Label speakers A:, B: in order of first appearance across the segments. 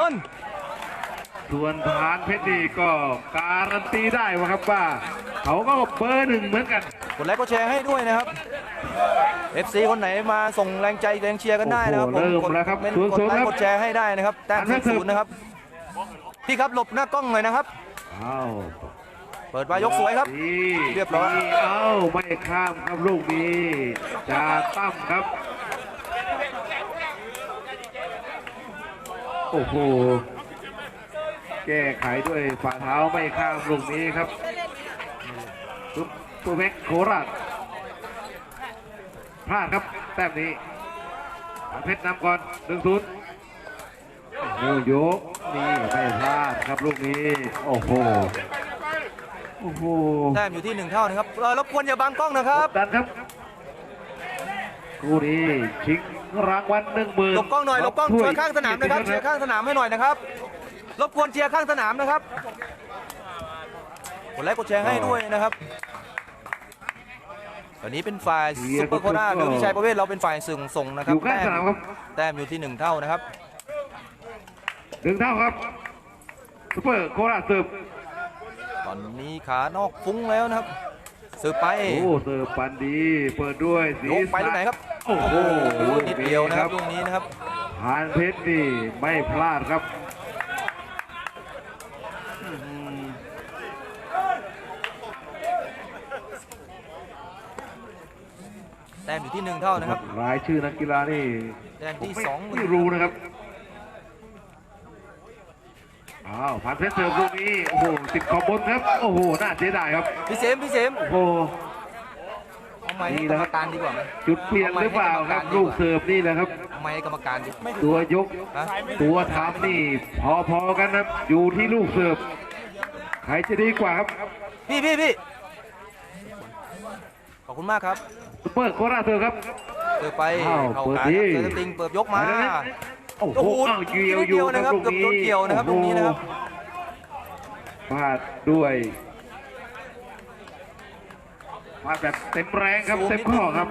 A: ต้น
B: ส่วนฐานเพชรนี่ก็การันตีได้ว่าครับว่า เขาก็เบอร์หนึ่งเหมือนกัน
A: กดไลค์กดแชร์ให้ด้วยนะครับ FC คนไหนมาส่งแรงใจแรงเชียร์กันได้นะครับ
B: โอ้โหเริ่ม
A: กด
B: แล้วครับ
A: เมนต์
B: ศูนย์
A: กด
B: ศูนย์
A: ไล
B: ครั
A: ค์
B: บ
A: กดแชร์ให้ได้นะครับแต้ม
B: อันนั้นคือ
A: ศูนย์นะครับพี่ครับหลบหน้ากล้องเลยนะครับ
B: อ้าว
A: เปิดมายกสวยครับ
B: นี่
A: เรียบร้อย
B: นี่เอ้าไม่ข้ามครับลูกนี้จาตั้มครับ โอ้โหแก้ไขด้วยฝ่าเท้าไม่ข้ามลูกนี้ครับซุปเปอร์แม็กโคราชพลาดครับแต้มนี้ทางเพชรนำก่อนหนึ่งศูนย์โอ้โหยกนี่ไม่พลาดครับลูกนี้ โอ้โหโอ้โห
A: แต้มอยู่ที่หนึ่งเท่านะครับเออรบกวนอย่าบังกล้องนะครับ
B: ดันครับคู่นี้ชิง รางวัลหนึ่งหมื่น
A: หลบกล้องหน่อยหลบกล้องเชียร์ข้างสนามนะครับเชียร์ข้างสนามให้หน่อยนะครับรบกวนเชียร์ข้างสนามนะครับกดไลค์กดแชร์ให้ด้วยนะครับวันนี้เป็นฝ่ายซุปเปอร์โคราชโดยพี่ชัยประเวศเราเป็นฝ่ายส่งส่งนะค
B: อ
A: รับ
B: ยู่ข้าง
A: แต้
B: สนาม
A: ม
B: ครับ
A: แต้มอยู่ที่หนึ่งเท่านะครับ
B: หนึ่งเท่าครับซุปเปอร์โคราชเสิร์ฟ
A: ตอนนี้ขานอกฟุ้งแล้วนะครับสืบไป
B: โอ้เสิร์ฟปันดี เปิดด้วยสี
A: ยกไปลูกไหนครับ
B: โอ้โห
A: นิดเดียวนะครับลูกนี้นะครับ
B: หานเพชรนี่ไม่พลาดครับ
A: แต้มอยู่ที่หนึ่งเท่านะครับ
B: รายชื่อนักกีฬานี่
A: แต้มที่
B: ผมไม่
A: สอง
B: ไม่รู้นะครับอ้าวผ่านเพชรเสิร์ฟลูกนี้โอ้โหติดขอบบนครับ โอ้โหน่าเสียดายครับ
A: พี่เสมพี่เสม
B: โอ้โห
A: เอา ไม้ให้
B: นี่
A: กร
B: นะ
A: ร
B: ค
A: ม
B: รับ
A: การดีกว่าไหม
B: จุดเปลี่ยนหรือเปล่าครับลูกเสิร์ฟนี่แหละครับ
A: เอาไม้ให้กรรมการดิไม่
B: ตัวยก
A: ฮะ
B: ตัวทำนี่พอๆกันครับ อยู่ที่ลูกเสิร์ฟใครจะดีกว่าครับ
A: พี่พี่พี่ขอบคุณมากครับ
B: ซุปเปอร์โคราชเสิร์ฟครับ
A: เปิดไป
B: อ้าว
A: เข้า
B: เปิด
A: การ
B: ดี
A: ครับเจอสติงเปิดยกมา
B: โอ้โห
A: โอ้โห
B: อ้าวเกี่ยว
A: นิด
B: อ
A: เดี
B: ยู่
A: ยว
B: ครั
A: นะ
B: บ
A: ครับ
B: ลูก
A: เกือบ
B: นี้
A: โดนเกี่ยวนะครับ
B: โอ้
A: ลูก
B: โห
A: นี้นะครับ
B: พลาดด้วย พลาดแบบเต็มแรงครับ
A: สูง
B: เต็ม
A: นิด
B: ข้อ
A: นึง
B: ครับ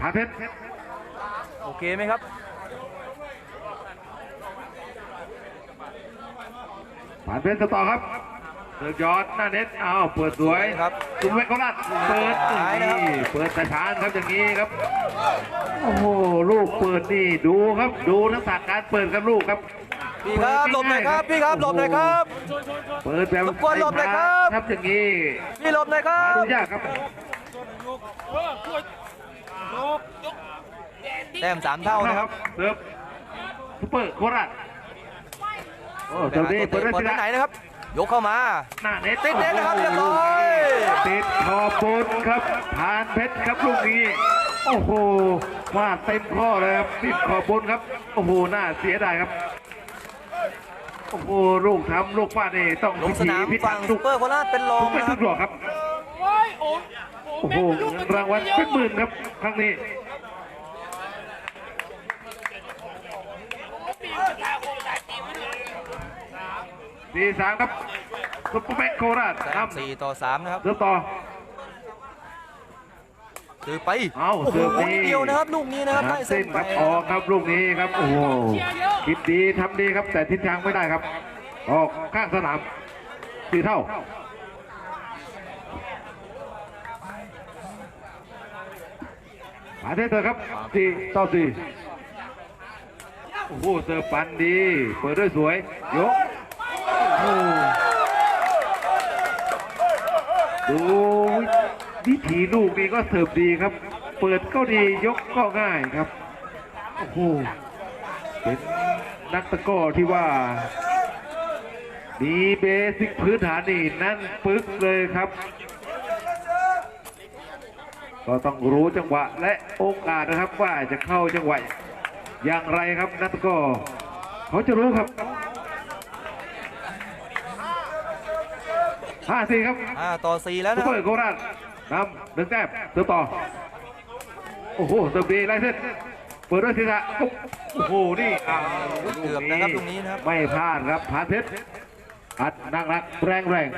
B: ผาเพชร
A: โอเคไหมครับ
B: ผาเพชรจะต่อครับเสิร์ฟย้อนหน้าเน็ตอ้าวเปิดสวย
A: ครับ
B: สุนเวทโคราชเปิด
A: หายนะครับ
B: นี่เปิดแต่ชานครับอย่างนี้ครับโอ้โหลูกเปิดนี่ดูครับดูทักษะการเปิดครับลูกครับ
A: พี่ครับหลบหน่อยครับพี่ครับหลบหน่อยครับ
B: เปิดแบบ
A: รบกวนหลบหน่อยครับ
B: ครับอย่างนี้
A: พี่หลบหน่อยครั
B: หา
A: บ
B: ดูยากครับ
A: แต้มสามเท่านะครับ
B: เสิร์ฟซุปเปอร์โคราชโอ้เสิร์ฟดีเปิดได้
A: เปิ
B: สิ
A: ดไป
B: นะ
A: ไหนนะครับ ยกเข้ามา
B: หน้าเน็ต
A: ติดเน็ตนะครับเรียบร้อย
B: ติดขอบบนครับผ่านเพชรครับลูกนี้โอ้โหมาเต็มข้อเลยครับติดขอบบนครับโอ้โหน่าเสียดายครับโอ้โหลูกทำลูกฟาดนี่ต้อง
A: ลงสนาม
B: พิถี
A: ฝั่ง
B: พิถัน
A: ซุ
B: ทุ
A: ป
B: ก
A: เปอร์โคราชเป็นรอง
B: ทุกเป็น
A: นะค
B: ทุ
A: รับ
B: กดอกครับ โอ้โหเงินรางวัลเป็นหมื่นครับครั้งนี้สี่สามครับซุปเปอร์แม็กโคราช
A: แต้
B: ครั
A: ม
B: บ
A: สี่ต่อสามนะครับ
B: เริ่มต่อ
A: ถือไป
B: เอา
A: โอ้โห
B: เสิร์ฟ
A: นิดเดียวนะครับลูกนี้นะครับได้
B: หา
A: เส้
B: เส้
A: น
B: น
A: ไป
B: ครับออกครับลูกนี้ครับโอ้โหคิดดีทำดีครับ แต่ทิศทางไม่ได้ครับ ออกข้างสนามสี่เท่า มาเถอะเถอะครับสี่ต่อสี่โอ้โหเสิร์ฟปันดี เปิดด้วยสวย ยกดูวิถีลูกนี้ก็เสิร์ฟดีครับ เปิดก็ดียกก็ง่ายครับ โอ้โห เป็นนักตะก้อที่ว่า มีเบสิกพื้นฐานนี่นั่นปึ๊กเลยครับ ก็ต้องรู้จังหวะและโอกาสนะครับว่าจะเข้าจังหวะอย่างไรครับนักตะกร้อเขาจะรู้ครับห้าสี่ครับ
A: อ่าต่อสี่แล้ว
B: ซุ
A: นะ
B: ป
A: ค
B: เป
A: รั
B: อบร์โคราชนำหนึ่งแต้มเสิร์ฟต่อ โอ้โหเสิร์ฟดีไล่เส้นเปิดด้วยศีรษะโอ้โห นี่อ้าว
A: เกือบนะครับตรงนี้นะครับ
B: ไม่พลาดครับผ่านเพชรอัดนักรักแรงแรง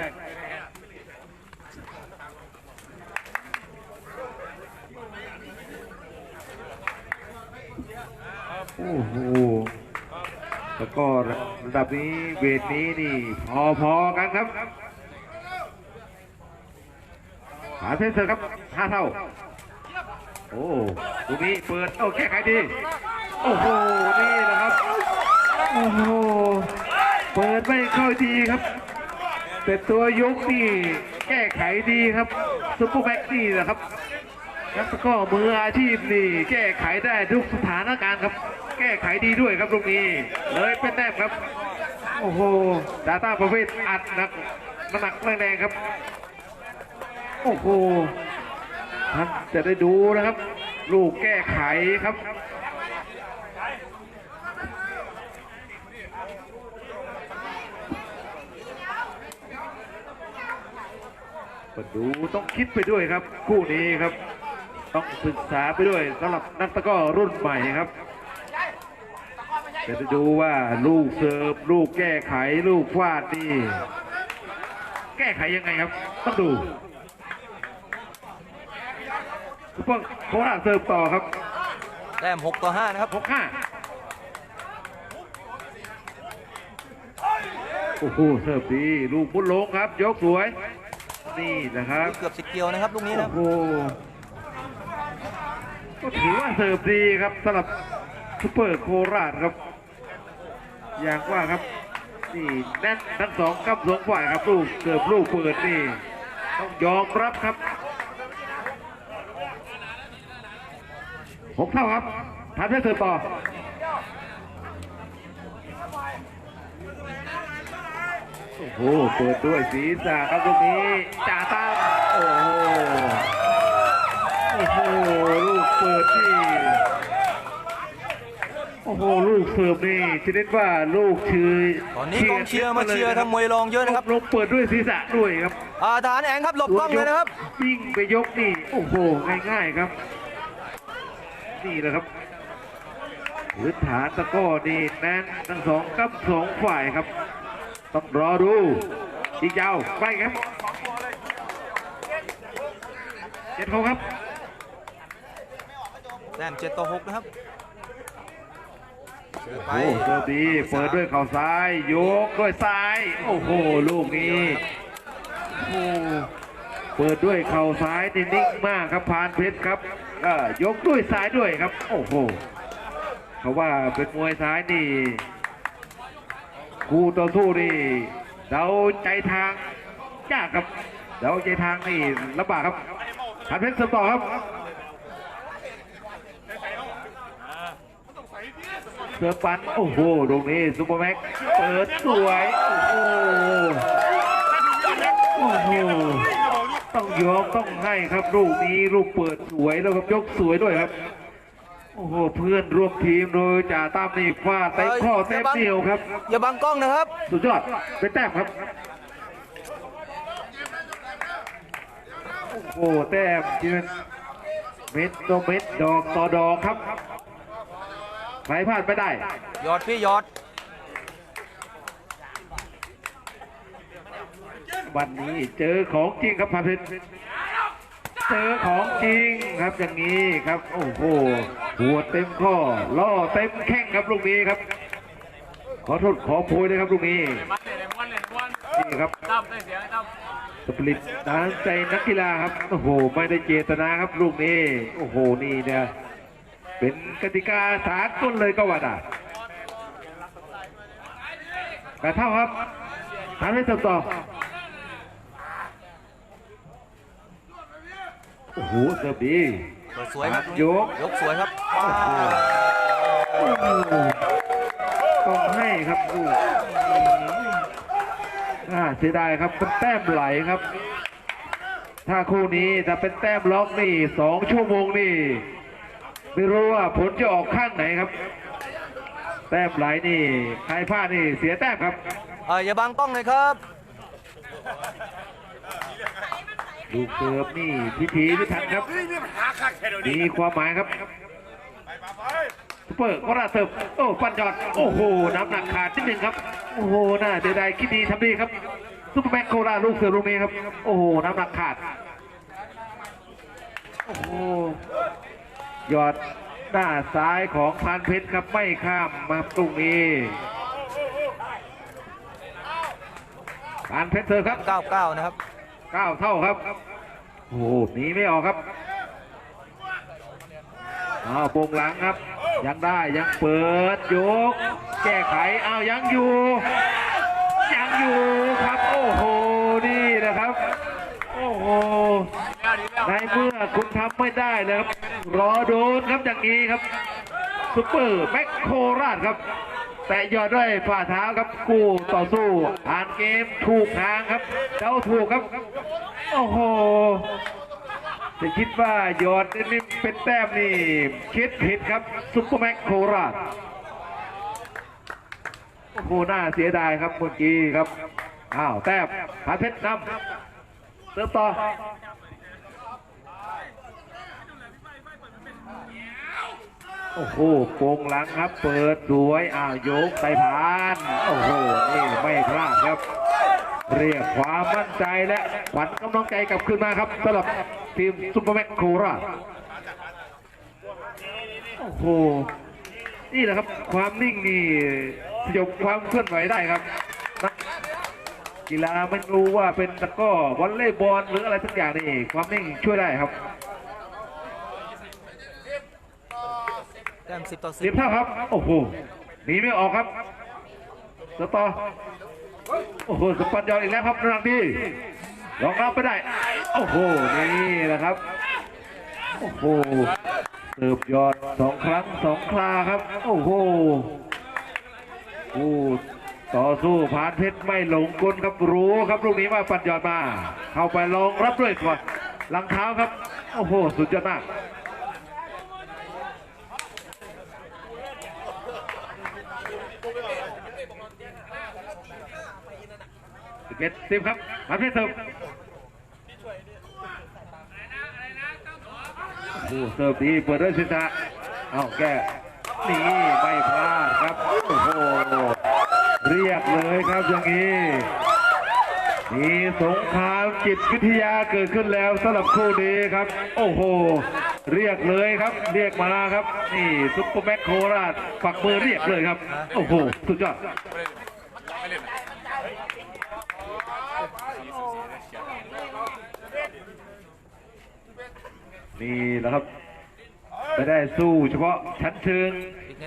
B: โอ้โหแล้วก็ระดับนี้เวทนี้นี่พอๆกันครับหาเซนเซอร์ครับห้าเท่า โอ้ตรงนี้เปิดโอ้แก้ไขดี โอ้โห นี่นะครับ โอ้โห เปิดไม่เข้าดีครับ แต่ตัวยกนี่แก้ไขดีครับซุปเปอร์แบ็กนี่นะครับนักตะกร้อมืออาชีพนี่แก้ไขได้ทุกสถานการณ์ครับ แก้ไขดีด้วยครับตรงนี้เลยเป็นแต้มครับ โอ้โหดาต้าประเภทอัดหนักน้ำหนักแรงๆครับ โอ้โหท่านจะได้ดูนะครับ ลูกแก้ไขครับก็ดูต้องคิดไปด้วยครับ คู่นี้ครับ ต้องศึกษาไปด้วยสำหรับนักตะกร้อรุ่นใหม่ครับ จะได้ดูว่าลูกเสิร์ฟลูกแก้ไขลูกฟาดนี่แก้ไขยังไงครับ ต้องดูทุกคนโคราชเสิร์ฟต่อครับ
A: แต้ม6ต่อ5นะครับ
B: หกห้าโอ้โหเสิร์ฟดีลูกพุ้นลงครับ ยกสวย นี่นะครับ
A: เกือบสิบเกียวนะครับลูกนี้นะ
B: โอ้โหก็ถือว่าเสิร์ฟดีครับสำหรับซุปเปอร์โคราชครับ อย่างว่าครับนี่แน่นทั้งสองกับสองฝ่ายครับลูกเสิร์ฟลูกเปิดนี่ต้องยอมรับครับหกเท่าครับทำให้เสิร์ฟต่อโอ้โหเปิดด้วยศีรษะครับตรงนี้จ่าตั้มโอ้โหโอ้โหลูกเปิดนี่ อ้โหลูกเสิร์ฟนี่ชนิดว่าลูกชื่อ
A: ตอนนี้กองเชียร์มาเชียร์ทำมวยรองเยอะนะครับ
B: ลงเปิดด้วยศีรษะด้วยครับ
A: อ่าทหารแองครับหลบกล้องเลยนะครับ
B: วิ่งไปยกนี่โอ้โหง่ายๆครับนี่แหละครับพื้นฐานตะกร้อนี่แน่นทั้งสองกับสองฝ่ายครับ ต้องรอดูอีกยาวไปครับเจ็ดเขาครับ
A: แต้ม7ต่อ6นะครับเสิร์ฟ ไป
B: โอ้เสิร์ฟดีเปิดด้วยเข่าซ้ายยกด้วยซ้าย โอ้โหลูกนี้โอ้เปิดด้วยเข่าซ้ายนี่นิ่งมากครับพานเพชรครับเอ่อยกด้วยซ้ายด้วยครับ โอ้โหเขาว่าเป็นมวยซ้ายนี่คู่ต่อสู้นี่เดาใจทางยากครับเดาใจทางนี่ลำบากครับพานเพชรสมต่อครับ สือปันโอ้โหตรงนี้ซูเปอร์แม็กซ์เปิดสวยโอ้โหโอ้โหต้องยอมต้องให้ครับลูกนี้ลูกเปิดสวยแล้วครับยกสวยด้วยครับโอ้โหเพื่อนร่วมทีมโดยจ่าตั้มนี่ฟาดเต็มข้อเต็มเดียวครับ
A: อย่าบังกล้องนะครับ
B: สุดยอดเป็นแต้มครับ โอ้โหแต้มที่เป็นเม็ดต่อเม็ดดอกต่อดอกครับ ใครพลาดไม่ได้
A: ยอดพี่ยอด
B: วันนี้เจอของจริงครับพันเพชรเจอของจริงครับอย่างนี้ครับ โอ้โหหัวเต็มข้อล่อเต็มแข้งครับลูกนี้ครับ ขอโทษขอโพยเลยครับลูกนี้
C: มันเลยมันเลยมัน
B: นี่ครับ
C: ตั้มได้เสียงตั้ม
B: สปริตน้ำใจนักกีฬาครับโอ้โหไม่ได้เจตนาครับลูกนี้ โอ้โหนี่เนี่ย เป็นกติกาสากลเลยก็ว่าได้กระเท่าครับทำให้ต่อต่อโอ้โหเสิร์ฟดี
A: เปิดสวยครับ
B: ยก
A: ยกสวยครับ
B: โอ้โหต้องให้ครับลูกอ่าเสียดายครับเป็นแต้มไหลครับ ถ้าคู่นี้ถ้าเป็นแต้มล็อกนี่สองชั่วโมงนี่ ไม่รู้ว่าผลจะออกข้างไหนครับ แต้มไหลนี่ใครพลาดนี่เสียแต้มครับ
A: เอ่ออย่าบังกล้องเลยครับ
B: ลูกเสิร์ฟนี่พิธีพิถันครับมีความหมายครับซุปเปอร์โคราชเสิร์ฟโอ้ปันจอดโอ้โหน้ำหนักขาดนิดหนึ่งครับโอ้โหน่าเสียดายคิดดีทำดีครับซุปเปอร์แมนโคราชลูกเสิร์ฟลูกนี้ครับ โอ้โหน้ำหนักขาด โอ้โห ยอดหน้าซ้ายของพานเพชรครับไม่ข้ามมาตรงนี้พานเพชรเธอครับ
A: 99 นะครับ
B: 9 เท่าครับ โอ้โหหนีไม่ออกครับอ้าวโป่งหลังครับ ยังได้ยังเปิดยก แก้ไขอ้าวยังอยู่ ยังอยู่ครับ โอ้โห นี่นะครับ โอ้โห ในเมื่อคุณทำไม่ได้เลยครับ รอโดนครับอย่างนี้ครับซุปเปอร์แม็กโคราชครับ แต่ยอดด้วยฝ่าเท้าครับกู้ต่อสู้อ่านเกมถูกทางครับเจ้าถูกครับ โอ้โหจะคิดว่ายอดนี่เป็นแต้มนี่คิดผิดครับซุปเปอร์แม็กโคราชโอ้โหน่าเสียดายครับเมื่อกี้ครับอ้าวแต้มผาเพชรนำเติมต่อ โอ้โหโปงหลังครับ เปิดสวยอ้าวยกใส่ผ่าน โอ้โห นี่ไม่พลาดครับ เรียกความมั่นใจและขวัญกำลังใจกลับคืนมาครับสำหรับทีมซุปเปอร์แม็กโคราชโอ้โห นี่แหละครับ ความนิ่งนี่สยบความเคลื่อนไหวได้ครับกีฬาไม่รู้ว่าเป็นตะก้อวอลเลย์บอลหรืออะไรทุกอย่างนี่ความนิ่งช่วยได้ครับ
A: ต้ม10ต่อ
B: เสียบเท่าครับ โอ้โหหนีไม่ออกครับสตอโอ้โหสปันยอนอีกแล้วครับรังดีลองรับไปได้ โอ้โห นี่แหละครับ โอ้โหเติบยอดสองครั้งสองคราครับ โอ้โหโอ้ต่อสู้ผ่านเพชรไม่หลงกลครับรู้ครับลูกนี้ว่าปันยอดมา เข้าไปลองรับด้วยก่อนหลังเท้าครับ โอ้โห สุดยอดมาก สิบเอ็ดสิบครับมาเพชรเสิร์ฟโอ้เสิร์ฟดีเปิดด้วยสิทธาเอาแก้นี่ไม่พลาดครับ โอ้โห เรียกเลยครับอย่างนี้มีสงครามจิตวิทยาเกิดขึ้นแล้วสำหรับคู่นี้ครับ โอ้โห เรียกเลยครับ เรียกมาครับ นี่ซุปเปอร์แม็กโคราชฝักมือเรียกเลยครับ โอ้โห สุดยอด นี่แหละครับไม่ได้สู้เฉพาะชั้นเชิง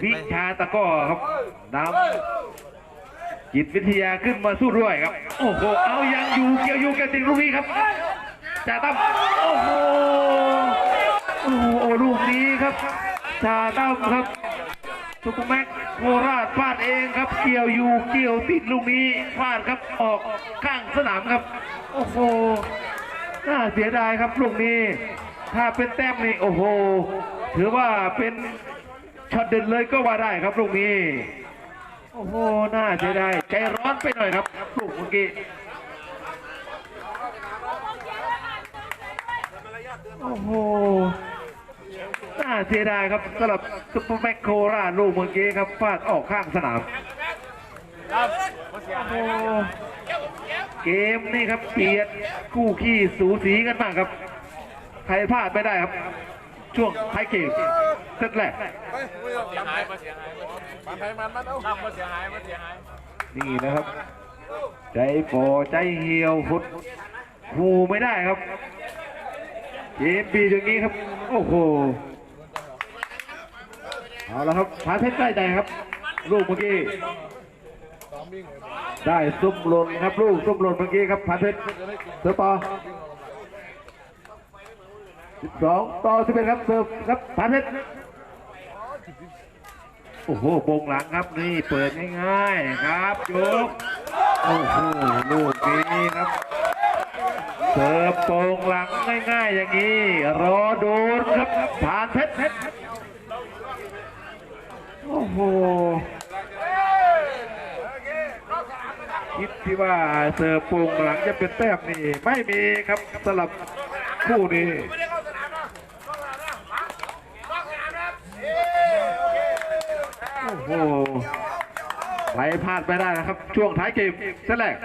B: วิชาตะก้อครับนำจิตวิทยาขึ้นมาสู้ด้วยครับ โอ้โหเอายังอยู่เกี่ยวอยู่กันติงลูกนี้ครับจ่าตั้มโอ้โหโอ้โหลูกนี้ครับจ่าตั้มครับซุปเปอร์แม็กโคราชฟาดเองครับ เกี่ยวอยู่เกี่ยวติดลูกนี้ฟาดครับออกข้างสนามครับ โอ้โหน่าเสียดายครับลูกนี้ ถ้าเป็นแต้มนี่โอ้โห ถือว่าเป็นช็อตเด่นเลยก็ว่าได้ครับลูกนี้ โอ้โห น่าเสียดายใจร้อนไปหน่อยครับลูกเมื่อกี้ โอ้โห น่าเสียดายครับสำหรับซุปเปอร์แม็กโคราลูกเมื่อกี้ครับฟาดออกข้างสนามโอ้โหเกมนี่ครับเปียดกู้ขี้สูสีกันมากครับ ใครพลาดไม่ได้ครับ ช่วงท้ายเกมเซตแรก
C: เสียหายบ่เสียหายมันไปมันมันเอาบ่เสียหายบ่เสียหาย
B: นี่นะครับ ใจฟอใจเหี่ยวหดหูไม่ได้ครับเกมปีอย่างนี้ครับ โอ้โหเอาละครับพาเพชรได้ใจครับลูกเมื่อกี้ได้ซุ่มหล่นครับลูกซุ่มหล่นเมื่อกี้ครับพาเพชรเสิร์ฟ ต่อ12ต่อ11ครับเสิร์ฟครับพาเพชรโอ้โหโปงหลังครับนี่เปิดง่ายๆครับยกโอ้โหลูกนี้ครับเสิร์ฟโปงหลังง่ายๆอย่างนี้ รอโดนครับผ่านเพชรเพชรโอ้โหคิดที่ว่าเสิร์ฟโปงหลังจะเป็นแต้มนี่ไม่มีครับสำหรับคู่นี้ โอ้โหไหลพลาดไปได้นะครับ ช่วงท้ายเกมเซตแรก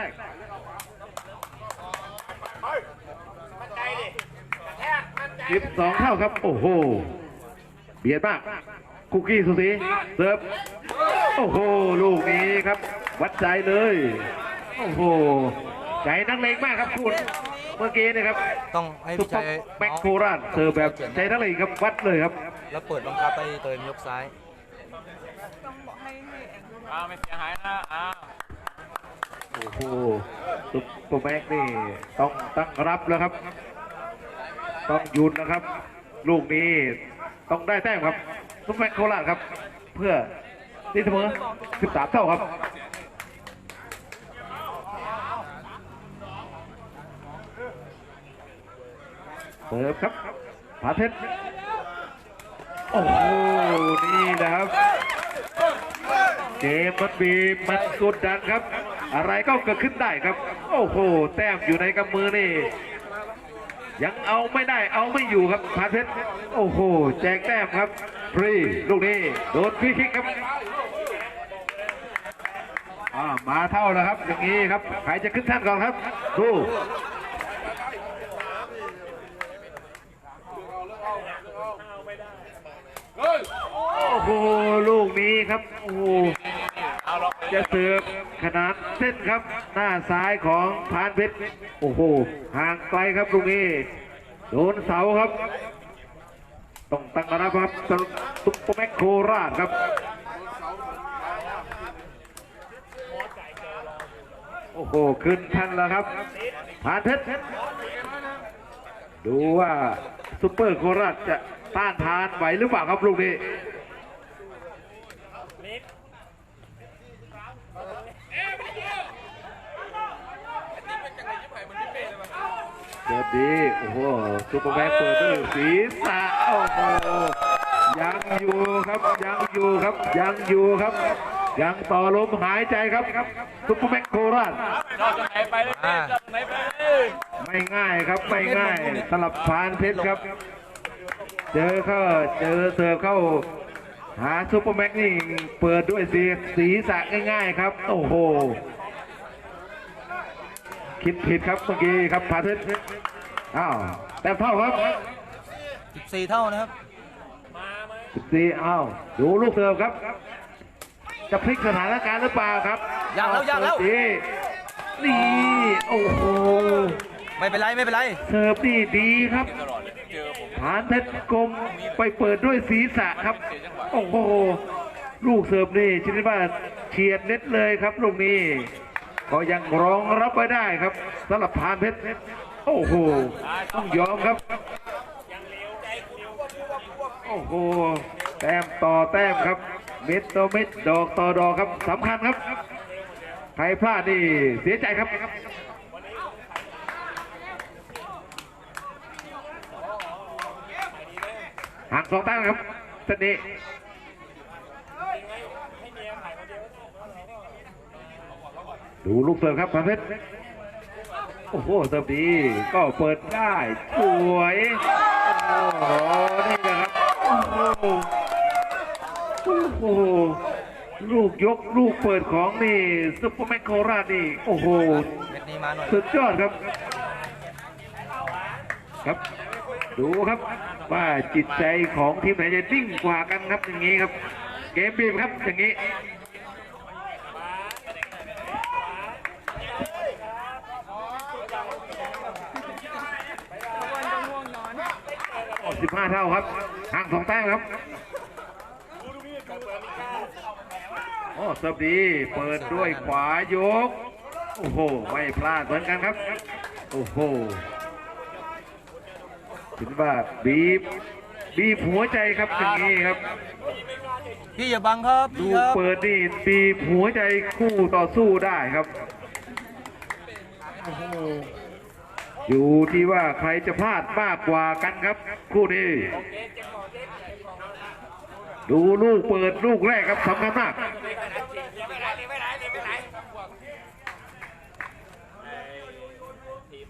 B: สิบสองเท่าครับ โอ้โห เบียดมาก คุกกี้สุสีเสิร์ฟ โอ้โห ลูกนี้ครับ วัดใจเลย โอ้โห ใจนักเลงมากครับคุณเมื่อกี้นะครับ
A: ต้องให้
B: ซุป
A: พี่
B: เปอ
A: ชัย
B: ร์แบ็คโคราชเสิร์ฟแบบใจนักเลงครับ วัดเลยครับ
A: แล้วเปิดบังคับไปเติมยกซ้าย
C: อ้าวไม่เสียหายนะอ้าว
B: โอ้โหซุปเปอร์แบ็คนี่ต้องตั้งรับแล้วครับ ต้องหยุดนะครับ ลูกนี้ต้องได้แต้มครับซุปเปอร์แบ็คโคราชครับ เพื่อที่เสมอ13 เท่าครับเสิร์ฟครับผาเพชรโอ้โห นี่นะครับ เกมมันบีมันกดดันครับ อะไรก็เกิดขึ้นได้ครับ โอ้โห แต้มอยู่ในกำมือนี่ ยังเอาไม่ได้เอาไม่อยู่ครับผาเพชรโอ้โห แจกแต้มครับฟรีลูกนี้โดนฟรีคิกครับมาเท่าแล้วครับ อย่างนี้ครับ ใครจะขึ้นท่านก่อนครับ ดู โอ้โห ลูกนี้ครับโอ้โหจะเสิร์ฟขนาดเส้นครับ หน้าซ้ายของพานเพชรโอ้โหห่างไกลครับลูกนี้โดนเสาครับต้องตั้งรับครับสำหรับซุปเปอร์แมกโคราชครับโอ้โหขึ้นทันแล้วครับพานเพชรดูว่าซุปเปอร์โคราชจะต้านทานไหวหรือเปล่าครับลูกนี้ เกิดดีโอ้โหซุปเปอร์แบ็คเปิดด้วยศีรษะโอ้โหยังอยู่ครับยังอยู่ครับยังอยู่ครับ ยังต่อลมหายใจครับซุปเปอร์แบ็คโคราช
C: จอดตรงไหนไปเลยจอดตรงไหนไปเลย
B: ไม่ง่ายครับไม่ง่ายสลับพานเพชรครับ เจอเข้าเจอเสิร์ฟเข้าหาซุปเปอร์แม็กนี่เปิดด้วยสีศีรษะง่ายๆครับ โอ้โห คิดผิดครับเมื่อกี้ครับพานเพชรอ้าวแต่เท่าครับ
A: 14 เท่านะครับ
B: สิบสี่อ้าวดูลูกเสิร์ฟครับ จะพลิกสถานการณ์หรือเปล่าครับ
A: ยังแล้วยังแล้ว
B: เสิร์ฟดีนี่โอ้โห
A: ไม่เป็นไรไม่เป็นไร
B: เสิร์ฟนี่ดีครับ
C: ตลอดเลยเจอผม
B: ฐานเพชรกลมไปเปิดด้วยศีรษะครับ โอ้โหลูกเสิร์ฟนี่ชนิดว่าเฉียดเน็ตเลยครับลูกนี้ ก็ยังรองรับไว้ได้ครับสำหรับฐานเพชรโอ้โหต้องยอมครับโอ้โหแต้มต่อแต้มครับเม็ดต่อเม็ดดอกต่อดอกครับสำคัญครับใครพลาดนี่เสียใจครับห่างสองแต้มครับเซตนี้ ดูลูกเสิร์ฟครับพันเพชรโอ้โหเสิร์ฟดีก็เปิดได้สวยโอ้โหนี่นะครับโอ้โหโอ้โหลูกยกลูกเปิดของนี่ซุปเปอร์แมนโคราชนี่โอ้โหสุดยอดครับ ครับ ดูครับว่าจิตใจของทีมไหนจะนิ่งกว่ากันครับอย่างนี้ครับ เกมบีบครับอย่างนี้ สิบห้าเท่าครับห่างสองแต้มครับโอ้เสิร์ฟดีเปิดด้วยขวายก โอ้โห ไม่พลาดเหมือนกันครับ โอ้โหถือว่าบีบบีบหัวใจครับอย่างนี้ครับ
A: พี่อย่าบังครับ
B: ดู
A: พี่ครับ
B: เปิดนี่บีบหัวใจคู่ต่อสู้ได้ครับโอ้โห อยู่ที่ว่าใครจะพลาดมากกว่ากันครับ คู่นี้ ดูลูกเปิดลูกแรกครับสำคัญมาก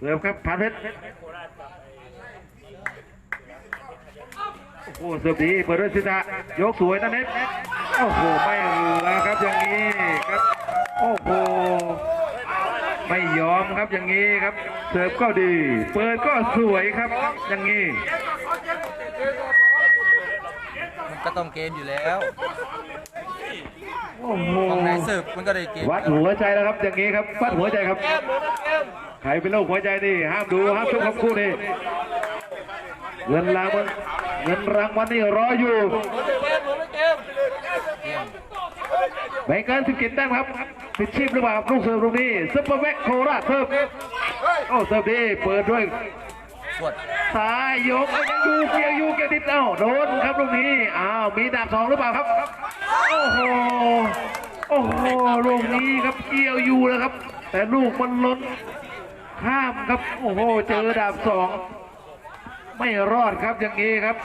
B: เริ่มครับพันเพชรโอ้โหเสิร์ฟดีเปิดด้วยศิษะยกสวยนะเน็ตโอ้โหไม่เหลือครับอย่างนี้ครับ โอ้โหไม่ยอมครับอย่างนี้ครับ เสิร์ฟก็ดี เปิดก็สวยครับ อย่างนี้
A: มันก็ต้องเกมอยู่แล้ว
B: โอ้โห
A: ของนายเสิร์ฟมันก็ได้เกม
B: วัดหัวใจแล้วครับ อย่างนี้ครับ วัดหัวใจครับ ใครเป็นโรคหัวใจนี่ห้ามดูห้ามชมครับคู่นี้เงินรางวัลเงินรางวัลนี่รออยู่ไม่เกินสิบกินแต้มครับติดชีพหรือเปล่าครับลูกเสิร์ฟตรงนี้ซุปเปอร์แบ็คโคราชเสิร์ ฟโอ้เสิร์ฟดีเปิดด้วย
A: สวด
B: ซ้ายยกเอายังอยู่เกี่ยวอยู่เกี่ยวติดเอ้าโดนครับลูกนี้อ้าวมีดาบสองหรือเปล่าครับโอ้โหโอ้โหลูกนี้ครับเกี่ยวอยู่แล้วครับ แต่ลูกมันล้นข้ามครับ โอ้โห เจอดาบสอง ไม่รอดครับอย่างนี้ครับ